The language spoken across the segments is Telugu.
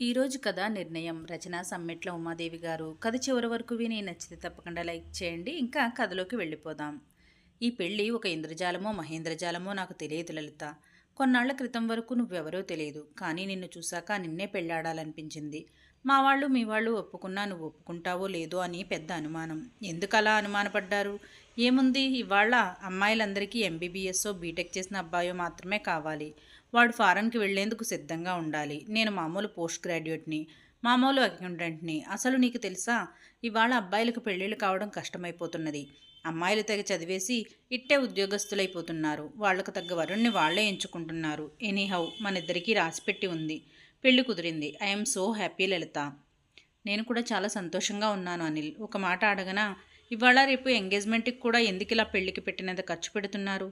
ఈరోజు కథ నిర్ణయం. రచన సమ్మెట్ల ఉమాదేవి గారు కథ చివరి వరకు విని నచ్చితే తప్పకుండా లైక్ చేయండి. ఇంకా కథలోకి వెళ్ళిపోదాం. ఈ పెళ్ళి ఒక ఇంద్రజాలమో మహేంద్రజాలమో నాకు తెలియదు లలిత. కొన్నాళ్ళ క్రితం వరకు నువ్వెవరో తెలియదు. కానీ నిన్ను చూశాక నిన్నే పెళ్ళాడాలనిపించింది. మా వాళ్ళు మీ వాళ్ళు ఒప్పుకున్నా నువ్వు ఒప్పుకుంటావో లేదో అని పెద్ద అనుమానం. ఎందుకలా అనుమానపడ్డారు? ఏముంది? ఇవాళ అమ్మాయిలందరికీ ఎంబీబీఎస్ఓ బీటెక్ చేసిన అబ్బాయో మాత్రమే కావాలి. వాడు ఫారెన్కి వెళ్ళేందుకు సిద్ధంగా ఉండాలి. నేను మామూలు పోస్ట్ గ్రాడ్యుయేట్ని మామూలు అకౌంటెంట్ని. అసలు నీకు తెలుసా? ఇవాళ అబ్బాయిలకు పెళ్ళిళ్ళు కావడం కష్టమైపోతున్నది. అమ్మాయిలు తెగ చదివేసి ఇట్టే ఉద్యోగస్తులైపోతున్నారు. వాళ్ళకు తగ్గ వరుణ్ణి వాళ్ళే ఎంచుకుంటున్నారు. ఎనీహౌ మనిద్దరికీ రాసిపెట్టి ఉంది. పెళ్ళి కుదిరింది. I'm so happy Lalitha. నేను కూడా చాలా సంతోషంగా ఉన్నాను అనిల్. ఒక మాట అడగనా? ఇవాళ రేపు ఎంగేజ్మెంట్కి కూడా ఎందుకు ఇలా పెళ్ళికి పెట్టినంత ఖర్చు పెడుతున్నారు?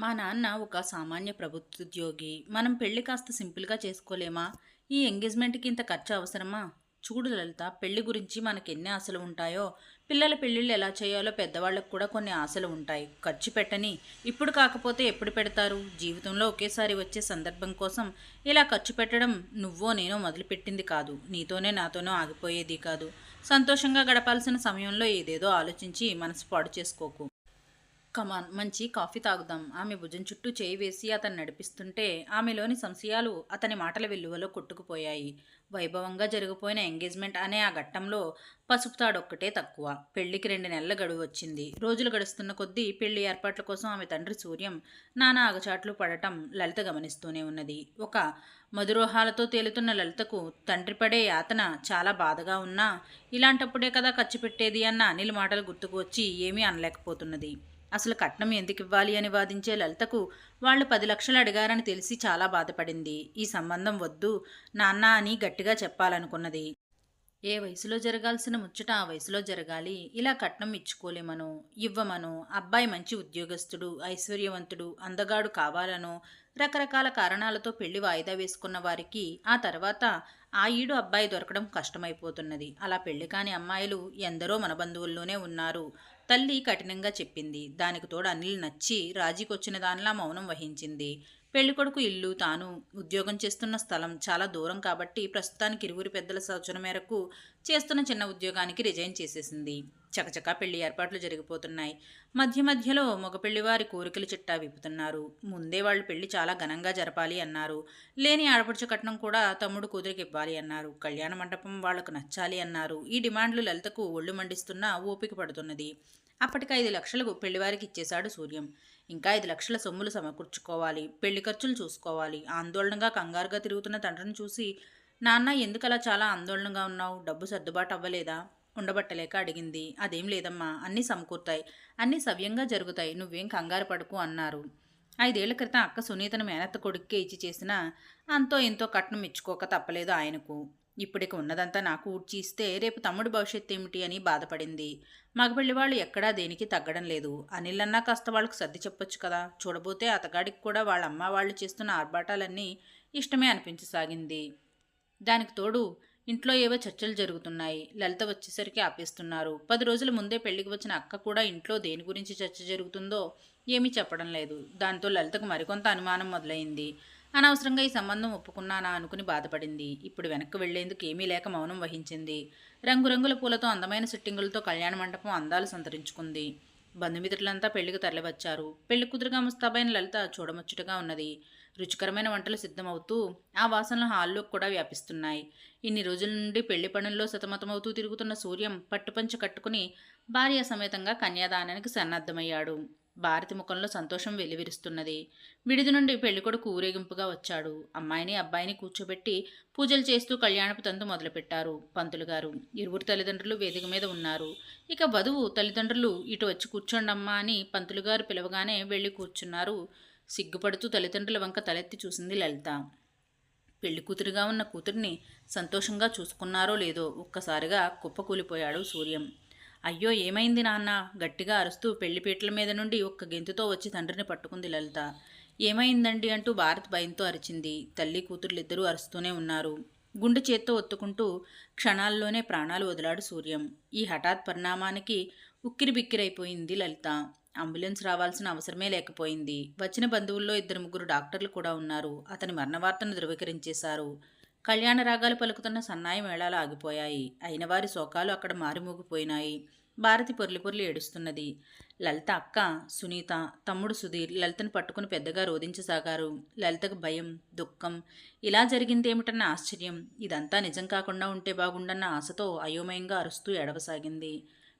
మా నాన్న ఒక సామాన్య ప్రభుత్వోద్యోగి. మనం పెళ్ళి కాస్త సింపుల్గా చేసుకోలేమా? ఈ ఎంగేజ్మెంట్కి ఇంత ఖర్చు అవసరమా? చూడు లలిత పెళ్ళి గురించి మనకి ఎన్ని ఆశలు ఉంటాయో. పిల్లల పెళ్ళిళ్ళు ఎలా చేయాలో పెద్దవాళ్ళకు కూడా కొన్ని ఆశలు ఉంటాయి. ఖర్చు పెట్టని ఇప్పుడు కాకపోతే ఎప్పుడు పెడతారు? జీవితంలో ఒకేసారి వచ్చే సందర్భం కోసం ఇలా ఖర్చు పెట్టడం నువ్వో నేనో మొదలుపెట్టింది కాదు. నీతోనే నాతోనో ఆగిపోయేది కాదు. సంతోషంగా గడపాల్సిన సమయంలో ఏదేదో ఆలోచించి మనసు పాడు చేసుకోకు. కమాన్ మంచి కాఫీ తాగుదాం. ఆమె భుజం చుట్టూ చేయి వేసి అతను నడిపిస్తుంటే ఆమెలోని సంశయాలు అతని మాటల వెల్లువలో కొట్టుకుపోయాయి. వైభవంగా జరిగిపోయిన ఎంగేజ్మెంట్ అనే ఆ ఘట్టంలో పసుపు తాడొక్కటే తక్కువ. పెళ్ళికి రెండు నెలల గడువు వచ్చింది. రోజులు గడుస్తున్న కొద్దీ పెళ్ళి ఏర్పాట్ల కోసం ఆమె తండ్రి సూర్యం నానా అగచాట్లు పడటం లలిత గమనిస్తూనే ఉన్నది. ఒక మధురోహాలతో తేలుతున్న లలితకు తండ్రి పడే యాతన చాలా బాధగా ఉన్నా ఇలాంటప్పుడే కదా ఖర్చు పెట్టేది అన్న అనిల్ మాటలు గుర్తుకు వచ్చి ఏమీ అనలేకపోతున్నది. అసలు కట్నం ఎందుకు ఇవ్వాలి అని వాదించే లలితకు వాళ్ళు పది లక్షలు అడిగారని తెలిసి చాలా బాధపడింది. ఈ సంబంధం వద్దు నాన్న అని గట్టిగా చెప్పాలనుకున్నది. ఏ వయసులో జరగాల్సిన ముచ్చట ఆ వయసులో జరగాలి. ఇలా కట్నం ఇచ్చుకోలేమను ఇవ్వమను అబ్బాయి మంచి ఉద్యోగస్తుడు ఐశ్వర్యవంతుడు అందగాడు కావాలనో రకరకాల కారణాలతో పెళ్ళి వాయిదా వేసుకున్న వారికి ఆ తర్వాత ఆ ఈడు అబ్బాయి దొరకడం కష్టమైపోతున్నది. అలా పెళ్ళి కాని అమ్మాయిలు ఎందరో మన బంధువుల్లోనే ఉన్నారు. తల్లి కఠినంగా చెప్పింది. దానికి తోడు అనిల్ నచ్చి రాజీకొచ్చిన దానిలా మౌనం వహించింది. పెళ్ళికొడుకు ఇల్లు తాను ఉద్యోగం చేస్తున్న స్థలం చాలా దూరం కాబట్టి ప్రస్తుతానికి ఇరువురి పెద్దల సూచన మేరకు చేస్తున్న చిన్న ఉద్యోగానికి రిజైన్ చేసేసింది. చకచకా పెళ్ళి ఏర్పాట్లు జరిగిపోతున్నాయి. మధ్య మధ్యలో మగ పెళ్ళివారి కోరికలు చిట్టా విప్పుతున్నారు. ముందే వాళ్ళు పెళ్ళి చాలా ఘనంగా జరపాలి అన్నారు. లేని ఆడపడుచు కట్నం కూడా తమ్ముడు కూతురికి ఇవ్వాలి అన్నారు. కళ్యాణ మండపం వాళ్ళకు నచ్చాలి అన్నారు. ఈ డిమాండ్లు లలితకు ఒళ్ళు మండిస్తున్నా ఓపిక పడుతున్నది. అప్పటికి ఐదు లక్షలకు పెళ్ళివారికి ఇచ్చేశాడు సూర్యం. ఇంకా ఐదు లక్షల సొమ్ములు సమకూర్చుకోవాలి పెళ్ళి ఖర్చులు చూసుకోవాలి. ఆందోళనగా కంగారుగా తిరుగుతున్న తండ్రిని చూసి నాన్న ఎందుకలా చాలా ఆందోళనగా ఉన్నావు? డబ్బు సర్దుబాటు అవ్వలేదా? ఉండబట్టలేక అడిగింది. అదేం లేదమ్మా అన్నీ సమకూరుతాయి అన్నీ సవ్యంగా జరుగుతాయి నువ్వేం కంగారు పడుకు అన్నారు. ఐదేళ్ళ క్రితం అక్క సునీతను మేనత్త కొడుక్కే ఇచ్చి చేసినా అంతో ఎంతో కట్నం ఇచ్చుకోక తప్పలేదు ఆయనకు. ఇప్పటికి ఉన్నదంతా నాకు ఊడ్చి ఇస్తే రేపు తమ్ముడు భవిష్యత్తు ఏమిటి అని బాధపడింది. మగపెళ్ళి వాళ్ళు ఎక్కడా దేనికి తగ్గడం లేదు. అనిల్లన్నా కాస్త వాళ్ళకు సర్ది చెప్పొచ్చు కదా. చూడబోతే అతగాడికి కూడా వాళ్ళ అమ్మ వాళ్ళు చేస్తున్న ఆర్భాటాలన్నీ ఇష్టమే అనిపించసాగింది. దానికి తోడు ఇంట్లో ఏవో చర్చలు జరుగుతున్నాయి. లలిత వచ్చేసరికి ఆపేస్తున్నారు. పది రోజుల ముందే పెళ్ళికి వచ్చిన అక్క కూడా ఇంట్లో దేని గురించి చర్చ జరుగుతుందో ఏమీ చెప్పడం లేదు. దాంతో లలితకు మరికొంత అనుమానం మొదలైంది. అనవసరంగా ఈ సంబంధం ఒప్పుకున్నానా అనుకుని బాధపడింది. ఇప్పుడు వెనక్కి వెళ్ళేందుకు ఏమీ లేక మౌనం వహించింది. రంగురంగుల పూలతో అందమైన సిట్టింగులతో కళ్యాణ మండపం అందాలు సంతరించుకుంది. బంధుమిత్రులంతా పెళ్ళికి తరలివచ్చారు. పెళ్ళి కుదురుగా ముస్తాబైన లలిత చూడముచ్చటగా ఉన్నది. రుచికరమైన వంటలు సిద్ధమవుతూ ఆ వాసనలు హాల్లో కూడా వ్యాపిస్తున్నాయి. ఇన్ని రోజుల నుండి పెళ్ళి పనుల్లో సతమతమవుతూ తిరుగుతున్న సూర్యం పట్టుపంచ కట్టుకుని భార్య సమేతంగా కన్యాదానానికి సన్నద్ధమయ్యాడు. భారతి ముఖంలో సంతోషం వెలివిరుస్తున్నది. విడిది నుండి పెళ్ళికొడుకు ఊరేగింపుగా వచ్చాడు. అమ్మాయిని అబ్బాయిని కూర్చోబెట్టి పూజలు చేస్తూ కళ్యాణపు తంతు మొదలుపెట్టారు పంతులు గారు. ఇరువురు తల్లిదండ్రులు వేదిక మీద ఉన్నారు. ఇక వధువు తల్లిదండ్రులు ఇటు వచ్చి కూర్చోండమ్మా అని పంతులు గారు పిలవగానే వెళ్ళి కూర్చున్నారు. సిగ్గుపడుతూ తల్లిదండ్రుల వంక తలెత్తి చూసింది లలిత. పెళ్ళి కూతురుగా ఉన్న కూతురిని సంతోషంగా చూసుకున్నారో లేదో ఒక్కసారిగా కుప్పకూలిపోయాడు సూర్యం. అయ్యో ఏమైంది నాన్న? గట్టిగా అరుస్తూ పెళ్ళిపీటల మీద నుండి ఒక్క గెంతుతో వచ్చి తండ్రిని పట్టుకుంది లలిత. ఏమైందండి అంటూ భారత్ భయంతో అరిచింది. తల్లి కూతుర్లిద్దరూ అరుస్తూనే ఉన్నారు. గుండె చేత్తో ఒత్తుకుంటూ క్షణాల్లోనే ప్రాణాలు వదిలాడు సూర్యం. ఈ హఠాత్ పరిణామానికి ఉక్కిరి బిక్కిరైపోయింది లలిత. అంబులెన్స్ రావాల్సిన అవసరమే లేకపోయింది. వచ్చిన బంధువుల్లో ఇద్దరు ముగ్గురు డాక్టర్లు కూడా ఉన్నారు. అతని మరణవార్తను ధృవీకరించేశారు. కళ్యాణ రాగాలు పలుకుతున్న సన్నాయి మేళాలు ఆగిపోయాయి. అయిన వారి శోకాలు అక్కడ మారిమోగిపోయినాయి. భారతి పొర్లి పొర్లి ఏడుస్తున్నది. లలిత అక్క సునీత తమ్ముడు సుధీర్ లలితను పట్టుకుని పెద్దగా రోధించసాగారు. లలితకు భయం దుఃఖం. ఇలా జరిగిందేమిటన్న ఆశ్చర్యం. ఇదంతా నిజం కాకుండా ఉంటే బాగుండన్న ఆశతో అయోమయంగా అరుస్తూ ఏడవసాగింది.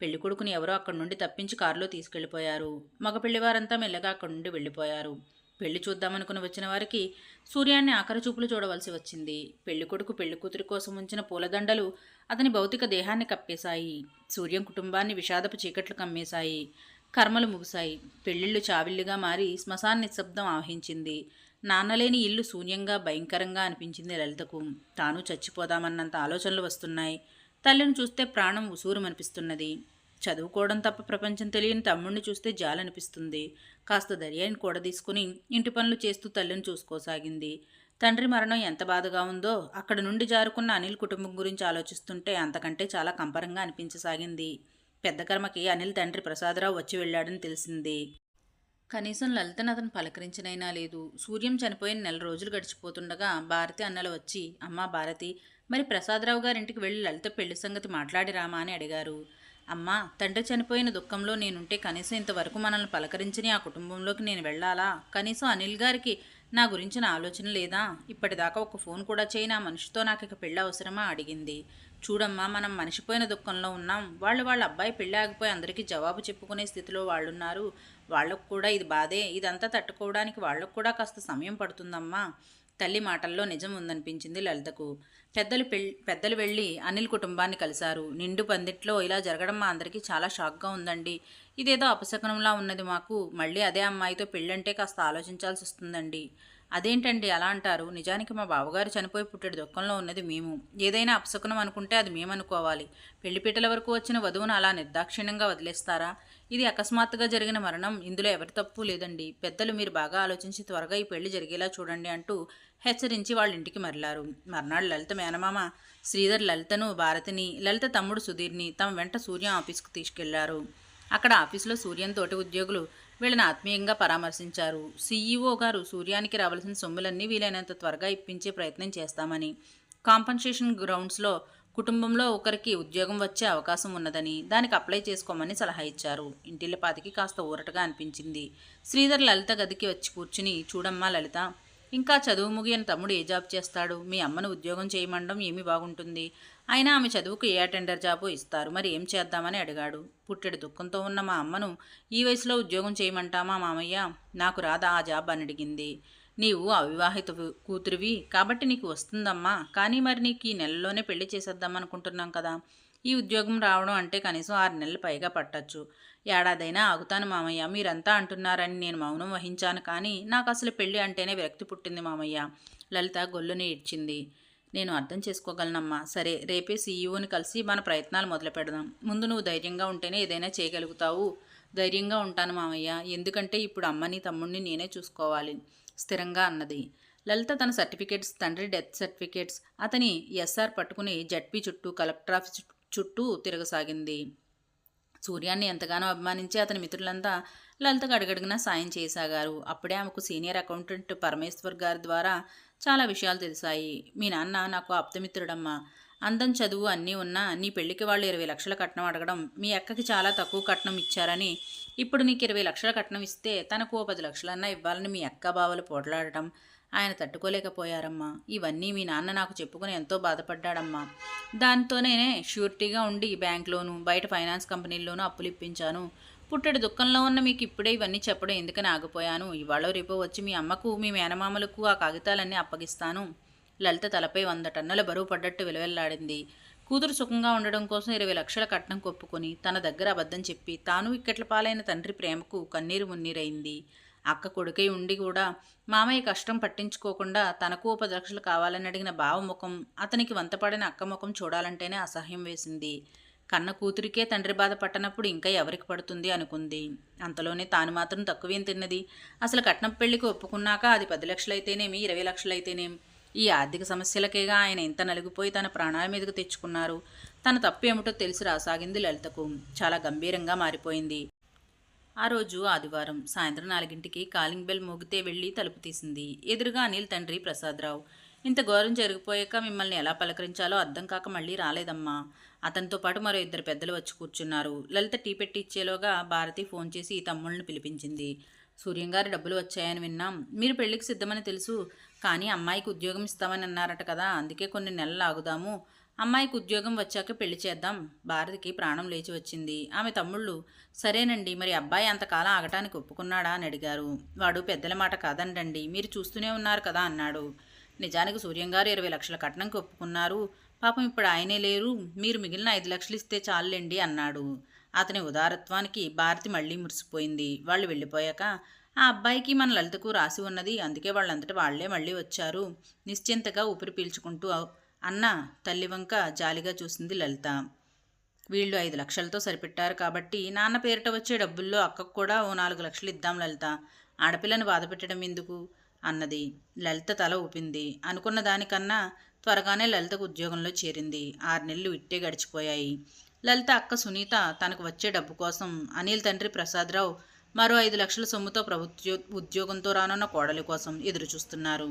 పెళ్ళి కొడుకుని ఎవరో అక్కడి నుండి తప్పించి కారులో తీసుకెళ్ళిపోయారు మగ పెళ్ళివారంతా మెల్లగా అక్కడి నుండి వెళ్ళిపోయారు. పెళ్ళి చూద్దామనుకుని వచ్చిన వారికి సూర్యాన్ని ఆఖరచూపులు చూడవలసి వచ్చింది. పెళ్ళికొడుకు పెళ్ళి కోసం ఉంచిన పూలదండలు అతని భౌతిక దేహాన్ని కప్పేశాయి. సూర్యం కుటుంబాన్ని విషాదపు చీకట్లు కమ్మేశాయి. కర్మలు ముగిశాయి. పెళ్ళిళ్ళు చావిల్లుగా మారి శ్మశాన్ నిశ్శబ్దం ఆవహించింది. నాన్నలేని ఇల్లు శూన్యంగా భయంకరంగా అనిపించింది లలితకు. తాను చచ్చిపోదామన్నంత ఆలోచనలు వస్తున్నాయి. తల్లిని చూస్తే ప్రాణం ఉసూరుమనిపిస్తున్నది. చదువుకోవడం తప్ప ప్రపంచం తెలియని తమ్ముడిని చూస్తే జాలనిపిస్తుంది. కాస్త ధైర్యాన్ని కూడా తీసుకుని ఇంటి పనులు చేస్తూ తల్లిని చూసుకోసాగింది. తండ్రి మరణం ఎంత బాధగా ఉందో అక్కడ నుండి జారుకున్న అనిల్ కుటుంబం గురించి ఆలోచిస్తుంటే అంతకంటే చాలా కంపరంగా అనిపించసాగింది. పెద్ద కర్మకి అనిల్ తండ్రి ప్రసాదరావు వచ్చి వెళ్ళాడని తెలిసింది. కనీసం లలితను అతను పలకరించినైనా లేదు. సూర్యం చనిపోయిన నెల రోజులు గడిచిపోతుండగా భారతి అన్నలు వచ్చి అమ్మా భారతి మరి ప్రసాదరావు గారింటికి వెళ్ళి లలిత పెళ్ళి సంగతి మాట్లాడి రామా అని అడిగారు. అమ్మా తండ్రి చనిపోయిన దుఃఖంలో నేనుంటే కనీసం ఇంతవరకు మనల్ని పలకరించని ఆ కుటుంబంలోకి నేను వెళ్ళాలా? కనీసం అనిల్ గారికి నా గురించిన ఆలోచన లేదా? ఇప్పటిదాకా ఒక ఫోన్ కూడా చేయి నా మనిషితో నాకు ఇక పెళ్ళి అవసరమా? అడిగింది. చూడమ్మా మనం మనిషిపోయిన దుఃఖంలో ఉన్నాం. వాళ్ళు వాళ్ళ అబ్బాయి పెళ్ళి ఆగిపోయి అందరికీ జవాబు చెప్పుకునే స్థితిలో వాళ్ళున్నారు. వాళ్ళకు కూడా ఇది బాధే. ఇదంతా తట్టుకోవడానికి వాళ్ళకు కూడా కాస్త సమయం పడుతుందమ్మా. తల్లి మాటల్లో నిజం ఉందనిపించింది లలితకు. పెద్దలు పెళ్ పెద్దలు వెళ్ళి అనిల్ కుటుంబాన్ని కలిశారు. నిండు పందిట్లో ఇలా జరగడం మా అందరికీ చాలా షాక్గా ఉందండి. ఇదేదో అపశకనంలా ఉన్నది మాకు. మళ్ళీ అదే అమ్మాయితో పెళ్ళంటే కాస్త ఆలోచించాల్సి వస్తుందండి అదేంటండి అలా అంటారు? నిజానికి మా బావగారు చనిపోయి పుట్టెడు. దుఃఖంలో ఉన్నది మేము. ఏదైనా అపశకునం అనుకుంటే అది మేమనుకోవాలి. పెళ్ళిపీటల వరకు వచ్చిన వధువును అలా నిర్దాక్షిణ్యంగా వదిలేస్తారా? ఇది అకస్మాత్తుగా జరిగిన మరణం. ఇందులో ఎవరి తప్పు లేదండి. పెద్దలు మీరు బాగా ఆలోచించి త్వరగా ఈ పెళ్ళి జరిగేలా చూడండి అంటూ హెచ్చరించి వాళ్ళ ఇంటికి మరలారు. మర్నాడు లలిత మేనమామ శ్రీధర్ లలితను భారతిని లలిత తమ్ముడు సుధీర్ని తమ వెంట సూర్య ఆఫీస్కు తీసుకెళ్ళారు. అక్కడ ఆఫీసులో సూర్యం తోటి ఉద్యోగులు వీళ్ళని ఆత్మీయంగా పరామర్శించారు. సీఈఓ గారు సూర్యానికి రావాల్సిన సొమ్ములన్నీ వీలైనంత త్వరగా ఇప్పించే ప్రయత్నం చేస్తామని కాంపన్సేషన్ గ్రౌండ్స్లో కుటుంబంలో ఒకరికి ఉద్యోగం వచ్చే అవకాశం ఉన్నదని దానికి అప్లై చేసుకోమని సలహా ఇచ్చారు. ఇంటిల్లపాతికి కాస్త ఊరటగా అనిపించింది. శ్రీధర్ లలిత గదికి వచ్చి కూర్చుని చూడమ్మా లలిత ఇంకా చదువు ముగియని తమ్ముడు ఏ జాబ్ చేస్తాడు? మీ అమ్మను ఉద్యోగం చేయమండం ఏమి బాగుంటుంది? అయినా ఆమె చదువుకు ఏ అటెండర్ జాబు ఇస్తారు? మరి ఏం చేద్దామని అడిగాడు. పుట్టెడు దుఃఖంతో ఉన్న మా అమ్మను ఈ వయసులో ఉద్యోగం చేయమంటామా మామయ్య? నాకు రాదా ఆ జాబ్? అని అడిగింది. నీవు అవివాహిత కూతురివి కాబట్టి నీకు వస్తుందమ్మా. కానీ మరి నీకు ఈ నెలలోనే పెళ్ళి చేసేద్దాం అనుకుంటున్నాం కదా. ఈ ఉద్యోగం రావడం అంటే కనీసం ఆరు నెలలు పైగా పట్టచ్చు. ఏడాదైనా ఆగుతాను మామయ్య. మీరంతా అంటున్నారని నేను మౌనం వహించాను కానీ నాకు అసలు పెళ్ళి అంటేనే విరక్తి పుట్టింది మామయ్య. లలిత గొల్లుని ఇడ్చింది నేను అర్థం చేసుకోగలనమ్మా. సరే రేపే సీఈఓని కలిసి మన ప్రయత్నాలు మొదలు పెడదాం. ముందు నువ్వు ధైర్యంగా ఉంటేనే ఏదైనా చేయగలుగుతావు. ధైర్యంగా ఉంటాను మామయ్య. ఎందుకంటే ఇప్పుడు అమ్మని తమ్ముడిని నేనే చూసుకోవాలి. స్థిరంగా అన్నది. లలిత తన సర్టిఫికేట్స్ తండ్రి డెత్ సర్టిఫికేట్స్ అతని ఎస్ఆర్ పట్టుకుని జడ్పీ చుట్టూ కలెక్టర్ ఆఫీస్ చుట్టూ తిరగసాగింది. సూర్యాన్ని ఎంతగానో అభిమానించి అతని మిత్రులంతా లలితకు అడుగడుగునా సాయం చేయసాగారు. అప్పుడే ఆమెకు సీనియర్ అకౌంటెంట్ పరమేశ్వర్ గారి ద్వారా చాలా విషయాలు తెలిసాయి. మీ నాన్న నాకు ఆప్తమిత్రుడమ్మా. అందం చదువు అన్నీ ఉన్నా నీ పెళ్ళికి వాళ్ళు ఇరవై లక్షల కట్నం అడగడం మీ అక్కకి చాలా తక్కువ కట్నం ఇచ్చారని ఇప్పుడు నీకు ఇరవై లక్షల కట్నం ఇస్తే తనకు ఓ పది లక్షలన్నా ఇవ్వాలని మీ అక్క బావలు పోట్లాడటం ఆయన తట్టుకోలేకపోయారమ్మా. ఇవన్నీ మీ నాన్న నాకు చెప్పుకుని ఎంతో బాధపడ్డాడమ్మా. దాంతోనే ష్యూరిటీగా ఉండి బ్యాంక్లోను బయట ఫైనాన్స్ కంపెనీల్లోనూ అప్పులు ఇప్పించాను. పుట్టడి దుఃఖంలో ఉన్న మీకు ఇప్పుడే ఇవన్నీ చెప్పడం ఎందుకని ఆగిపోయాను? ఇవాళ రేపో వచ్చి మీ అమ్మకు మీ మేనమామలకు ఆ కాగితాలన్నీ అప్పగిస్తాను. లలిత తలపై వంద టన్నుల బరువు పడ్డట్టు విలువెల్లాడింది. కూతురు సుఖంగా ఉండడం కోసం ఇరవై లక్షల కట్నం కొప్పుకొని తన దగ్గర అబద్ధం చెప్పి తాను ఇక్కట్ల పాలైన తండ్రి ప్రేమకు కన్నీరు మున్నీరైంది. అక్క కొడుకై ఉండి కూడా మామయ్య కష్టం పట్టించుకోకుండా తనకు పది లక్షలు కావాలని అడిగిన బావ ముఖం అతనికి వంతపడిన అక్క ముఖం చూడాలంటేనే అసహ్యం వేసింది. కన్న కూతురికే తండ్రి బాధ పట్టనప్పుడు ఇంకా ఎవరికి పడుతుంది అనుకుంది. అంతలోనే తాను మాత్రం తక్కువేం తిన్నది? అసలు కట్నం పెళ్ళికి ఒప్పుకున్నాక అది పది లక్షలైతేనేమి ఇరవై లక్షలైతేనేమి ఈ ఆర్థిక సమస్యలకేగా ఆయన ఇంత నలిగిపోయి తన ప్రాణాల మీదకు తెచ్చుకున్నారు. తన తప్పు ఏమిటో తెలిసి రాసాగింది లలితకు. చాలా గంభీరంగా మారిపోయింది. ఆ రోజు ఆదివారం సాయంత్రం నాలుగింటికి కాలింగ్ బెల్ మోగితే వెళ్ళి తలుపు తీసింది. ఎదురుగా అనిల్ తండ్రి ప్రసాదరావు. ఇంత ఘోరం జరిగిపోయాక మిమ్మల్ని ఎలా పలకరించాలో అర్థం కాక మళ్ళీ రాలేదమ్మా. అతనితో పాటు మరో ఇద్దరు పెద్దలు వచ్చి కూర్చున్నారు. లలిత టీ పెట్టి ఇచ్చేలోగా భారతి ఫోన్ చేసి తమ్ముళ్ళని పిలిపించింది. సూర్యంగారు డబ్బులు వచ్చాయని విన్నాం. మీరు పెళ్ళికి సిద్ధమని తెలుసు కానీ అమ్మాయికి ఉద్యోగం ఇస్తామని అన్నారట కదా అందుకే కొన్ని నెలలు ఆగుదాము. అమ్మాయికి ఉద్యోగం వచ్చాక పెళ్ళి చేద్దాం. భారతికి ప్రాణం లేచి వచ్చింది. ఆమె తమ్ముళ్ళు సరేనండి మరి అబ్బాయి అంతకాలం ఆగటానికి ఒప్పుకున్నాడా అని అడిగారు. వాడు పెద్దల మాట కాదనండి మీరు చూస్తూనే ఉన్నారు కదా అన్నాడు. నిజానికి సూర్యంగారు ఇరవై లక్షల కట్నంకి ఒప్పుకున్నారు. పాపం ఇప్పుడు ఆయనే లేరు మీరు మిగిలిన ఐదు లక్షలు ఇస్తే చాలండి అన్నాడు. అతని ఉదారత్వానికి భారతి మళ్ళీ మురిసిపోయింది. వాళ్ళు వెళ్ళిపోయాక ఆ అబ్బాయికి మన లలితకు రాసి ఉన్నది అందుకే వాళ్ళంతటి వాళ్ళే మళ్ళీ వచ్చారు. నిశ్చింతగా ఊపిరి పీల్చుకుంటూ అన్న తల్లి వంక జాలిగా చూసింది లలిత. వీళ్ళు ఐదు లక్షలతో సరిపెట్టారు కాబట్టి నాన్న పేరిట వచ్చే డబ్బుల్లో అక్కకు కూడా ఓ నాలుగు లక్షలు ఇద్దాం లలిత. ఆడపిల్లని బాధపెట్టడం ఎందుకు? అన్నది. లలిత తల ఊపింది. అనుకున్న దానికన్నా త్వరగానే లలితకు ఉద్యోగంలో చేరింది. ఆరు నెలలు ఇట్టే గడిచిపోయాయి. లలిత అక్క సునీత తనకు వచ్చే డబ్బు కోసం అనిల్ తండ్రి ప్రసాదరావు మరో ఐదు లక్షల సొమ్ముతో ప్రభుత్వ ఉద్యోగంతో రానున్న కోడలి కోసం ఎదురుచూస్తున్నారు.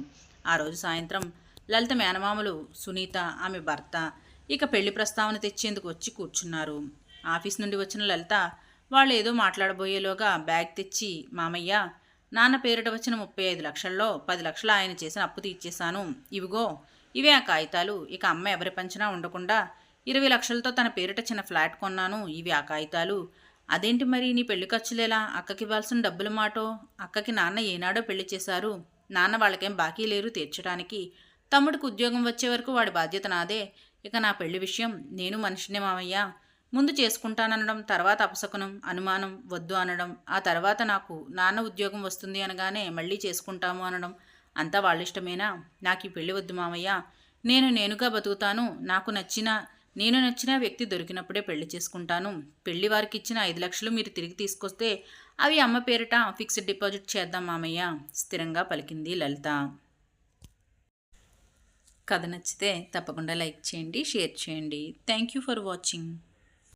ఆ రోజు సాయంత్రం లలిత మేనమామలు సునీత ఆమె భర్త ఇక పెళ్ళి ప్రస్తావన తెచ్చేందుకు వచ్చి కూర్చున్నారు. ఆఫీస్ నుండి వచ్చిన లలిత వాళ్ళు ఏదో మాట్లాడబోయేలోగా బ్యాగ్ తెచ్చి మామయ్య నాన్న పేరిట వచ్చిన ముప్పై ఐదు లక్షల్లో పది లక్షలు ఆయన చేసిన అప్పు తీర్చేశాను. ఇవిగో ఇవే ఆ కాగితాలు. ఇక అమ్మ ఎవరి పంచినా ఉండకుండా ఇరవై లక్షలతో తన పేరిట చిన్న ఫ్లాట్ కొన్నాను. ఇవి ఆ కాగితాలు. అదేంటి మరి నీ పెళ్ళి ఖర్చులేలా? అక్కకి ఇవ్వాల్సిన డబ్బుల మాటో? అక్కకి నాన్న ఏనాడో పెళ్ళి చేశారు. నాన్న వాళ్ళకేం బాకీ లేరు తీర్చడానికి. తమ్ముడికి ఉద్యోగం వచ్చే వరకు వాడి బాధ్యత నాదే. ఇక నా పెళ్ళి విషయం నేను మనిషినే మామయ్య ముందు చేసుకుంటాననడం తర్వాత అపశకునం అనుమానం వద్దు అనడం ఆ తర్వాత నాకు నాన్న ఉద్యోగం వస్తుంది అనగానే మళ్ళీ చేసుకుంటాము అనడం అంతా వాళ్ళ ఇష్టమేనా? నాకు ఈ పెళ్ళి వద్దు మామయ్య నేను నేనుగా బతుకుతాను. నాకు నచ్చిన నేను నచ్చిన వ్యక్తి దొరికినప్పుడే పెళ్ళి చేసుకుంటాను. పెళ్ళి వారికి ఇచ్చిన ఐదు లక్షలు మీరు తిరిగి తీసుకొస్తే అవి అమ్మ పేరిట ఫిక్స్డ్ డిపాజిట్ చేద్దాం మామయ్య. స్థిరంగా పలికింది లలిత. కథ నచ్చితే తప్పకుండా లైక్ చేయండి షేర్ చేయండి. Thank you for watching